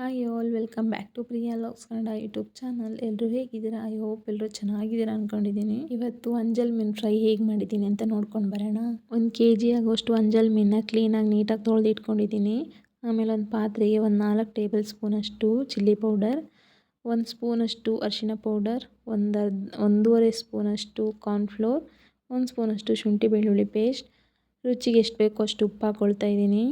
Hi all welcome back to Priya LOX Kannada YouTube channel ಎಲ್ಲರೂ ಹೇಗಿದ್ದೀರಾ? I hope ಎಲ್ಲರೂ ಚೆನ್ನಾಗಿದ್ದೀರಾ ಅನ್ಕೊಂಡಿದ್ದೀನಿ. ಇವತ್ತು ಅಂಜಲ್ ಮೀನು ಫ್ರೈ ಹೇಗೆ ಮಾಡಿದ್ದೀನಿ ಅಂತ ನೋಡ್ಕೊಂಡು ಬರೋಣ. ಒಂದು ಕೆ ಜಿ ಆಗೋಷ್ಟು ಅಂಜಲ್ ಮೀನನ್ನ ಕ್ಲೀನಾಗಿ ನೀಟಾಗಿ ತೊಳೆದು ಇಟ್ಕೊಂಡಿದ್ದೀನಿ ಆಮೇಲೆ ಒಂದು ಪಾತ್ರೆಗೆ ಒಂದು ನಾಲ್ಕು ಟೇಬಲ್ ಸ್ಪೂನಷ್ಟು ಚಿಲ್ಲಿ ಪೌಡರ್, ಒಂದು ಸ್ಪೂನಷ್ಟು ಅರಿಶಿನ ಪೌಡರ್, ಒಂದು ಒಂದೂವರೆ ಸ್ಪೂನಷ್ಟು ಕಾರ್ನ್ಫ್ಲೋರ್ ಒಂದು ಸ್ಪೂನಷ್ಟು ಶುಂಠಿ ಬೆಳ್ಳುಳ್ಳಿ ಪೇಸ್ಟ್ ರುಚಿಗೆ ಎಷ್ಟು ಬೇಕೋ ಅಷ್ಟು ಉಪ್ಪು ಹಾಕ್ಕೊಳ್ತಾ ಇದ್ದೀನಿ.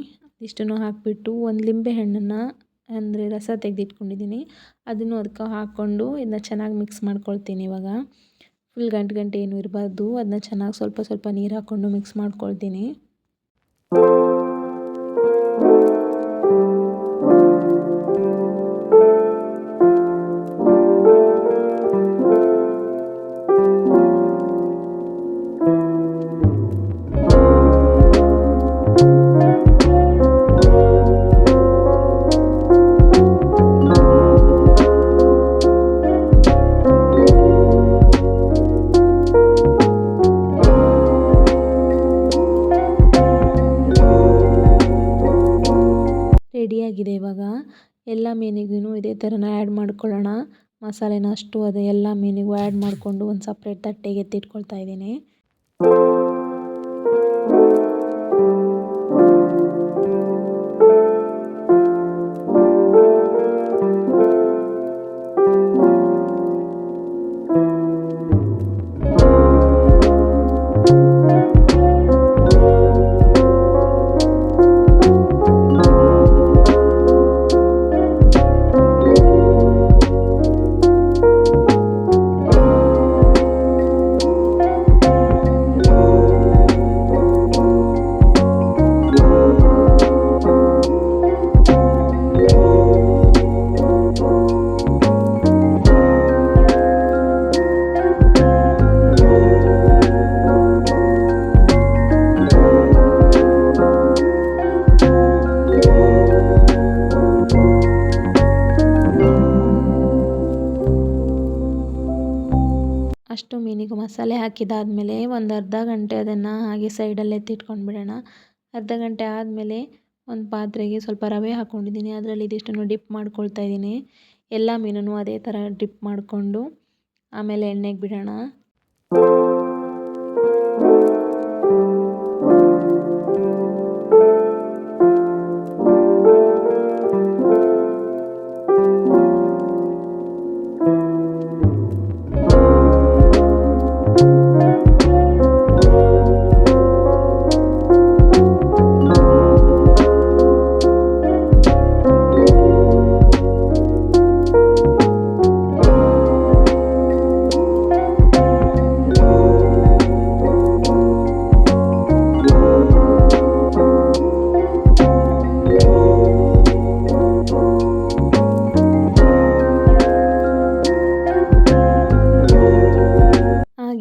ಇಷ್ಟನ್ನು ಹಾಕಿಬಿಟ್ಟು ಒಂದು ಲಿಂಬೆ ಹಣ್ಣನ್ನು ಅಂದರೆ ರಸ ತೆಗೆದಿಟ್ಕೊಂಡಿದ್ದೀನಿ. ಅದನ್ನು ಅದಕ್ಕೆ ಹಾಕ್ಕೊಂಡು ಇದನ್ನ ಚೆನ್ನಾಗಿ ಮಿಕ್ಸ್ ಮಾಡ್ಕೊಳ್ತೀನಿ ಇವಾಗ. ಫುಲ್ ಗಂಟು ಗಂಟೆ ಏನು ಇರಬಾರ್ದು. ಅದನ್ನ ಚೆನ್ನಾಗಿ ಸ್ವಲ್ಪ ಸ್ವಲ್ಪ ನೀರು ಹಾಕ್ಕೊಂಡು ಮಿಕ್ಸ್ ಮಾಡ್ಕೊಳ್ತೀನಿ. ಎಲ್ಲ ಮೀನಿಗೂ ಇದೇ ಥರನ ಆ್ಯಡ್ ಮಾಡ್ಕೊಳ್ಳೋಣ. ಮಸಾಲೆನ ಅಷ್ಟು ಅದೇ ಎಲ್ಲ ಮೀನಿಗೂ ಆ್ಯಡ್ ಮಾಡಿಕೊಂಡು ಒಂದು ಸಪ್ರೇಟ್ ತಟ್ಟೆಗೆ ಎತ್ತಿಟ್ಕೊಳ್ತಾ ಇದ್ದೀನಿ. ಅಷ್ಟು ಮೀನಿಗೆ ಮಸಾಲೆ ಹಾಕಿದಾದಮೇಲೆ ಒಂದು ಅರ್ಧ ಗಂಟೆ ಅದನ್ನು ಹಾಗೆ ಸೈಡಲ್ಲಿ ಎತ್ತಿಟ್ಕೊಂಡು ಬಿಡೋಣ. ಅರ್ಧ ಗಂಟೆ ಆದಮೇಲೆ ಒಂದು ಪಾತ್ರೆಗೆ ಸ್ವಲ್ಪ ರವೆ ಹಾಕ್ಕೊಂಡಿದ್ದೀನಿ. ಅದರಲ್ಲಿ ಇದಿಷ್ಟನ್ನು ಡಿಪ್ ಮಾಡ್ಕೊಳ್ತಾ ಇದ್ದೀನಿ. ಎಲ್ಲ ಮೀನನ್ನು ಅದೇ ಥರ ಡಿಪ್ ಮಾಡಿಕೊಂಡು ಆಮೇಲೆ ಎಣ್ಣೆಗೆ ಬಿಡೋಣ.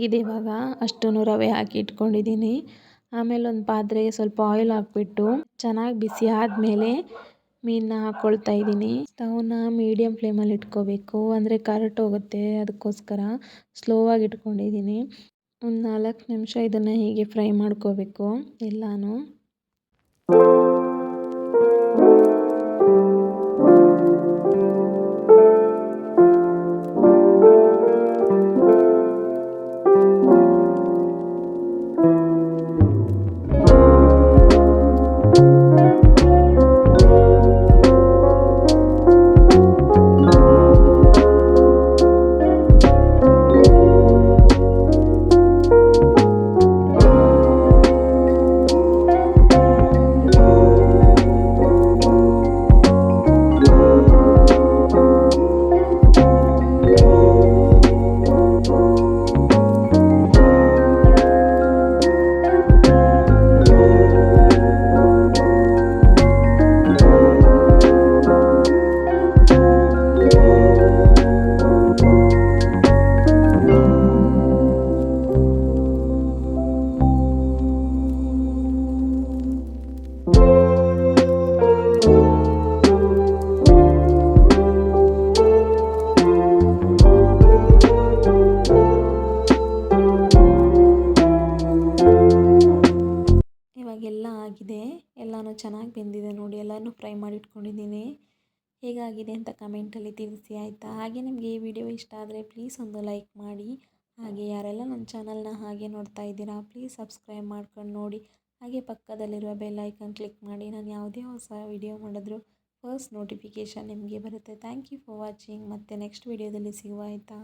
ಆಗಿದೆ ಇವಾಗ. ಅಷ್ಟೂ ರವೆ ಹಾಕಿ ಇಟ್ಕೊಂಡಿದ್ದೀನಿ. ಆಮೇಲೆ ಒಂದು ಪಾತ್ರೆಗೆ ಸ್ವಲ್ಪ ಆಯಿಲ್ ಹಾಕ್ಬಿಟ್ಟು ಚೆನ್ನಾಗಿ ಬಿಸಿ ಆದಮೇಲೆ ಮೀನನ್ನ ಹಾಕ್ಕೊಳ್ತಾ ಇದ್ದೀನಿ. ಸ್ಟವ್ನ ಮೀಡಿಯಮ್ ಫ್ಲೇಮಲ್ಲಿ ಇಟ್ಕೋಬೇಕು. ಅಂದರೆ ಕರೆಕ್ಟ್ ಹೋಗುತ್ತೆ ಅದಕ್ಕೋಸ್ಕರ. ಸ್ಲೋ ಆಗಿ ಇಟ್ಕೊಂಡಿದ್ದೀನಿ. ಒಂದು ನಾಲ್ಕು ನಿಮಿಷ ಇದನ್ನು ಹೀಗೆ ಫ್ರೈ ಮಾಡ್ಕೋಬೇಕು. ಎಲ್ಲನೂ ಎಲ್ಲನೂ. ಚೆನ್ನಾಗಿ ಬೆಂದಿದೆ ನೋಡಿ ಎಲ್ಲನೂ ಫ್ರೈ ಮಾಡಿ ಇಟ್ಕೊಂಡಿದ್ದೀನಿ ಹೇಗಾಗಿದೆ ಅಂತ ಕಮೆಂಟಲ್ಲಿ ತಿಳಿಸಿ, ಆಯಿತಾ? ಹಾಗೆ ನಿಮಗೆ ಈ ವಿಡಿಯೋ ಇಷ್ಟ ಆದರೆ ಪ್ಲೀಸ್ ಒಂದು ಲೈಕ್ ಮಾಡಿ. ಹಾಗೆ ಯಾರೆಲ್ಲ ನನ್ನ ಚಾನಲ್ನ ಹಾಗೆ ನೋಡ್ತಾ ಇದ್ದೀರಾ ಪ್ಲೀಸ್ ಸಬ್ಸ್ಕ್ರೈಬ್ ಮಾಡ್ಕೊಂಡು ನೋಡಿ. ಹಾಗೆ ಪಕ್ಕದಲ್ಲಿರುವ ಬೆಲ್ ಐಕನ್ ಕ್ಲಿಕ್ ಮಾಡಿ. ನಾನು ಯಾವುದೇ ಹೊಸ ವಿಡಿಯೋ ಮಾಡಿದ್ರು ಫಸ್ಟ್ ನೋಟಿಫಿಕೇಷನ್ ನಿಮಗೆ ಬರುತ್ತೆ. ಥ್ಯಾಂಕ್ ಯು ಫಾರ್ ವಾಚಿಂಗ್ ಮತ್ತು ನೆಕ್ಸ್ಟ್ ವಿಡಿಯೋದಲ್ಲಿ ಸಿಗುವ, ಆಯಿತಾ?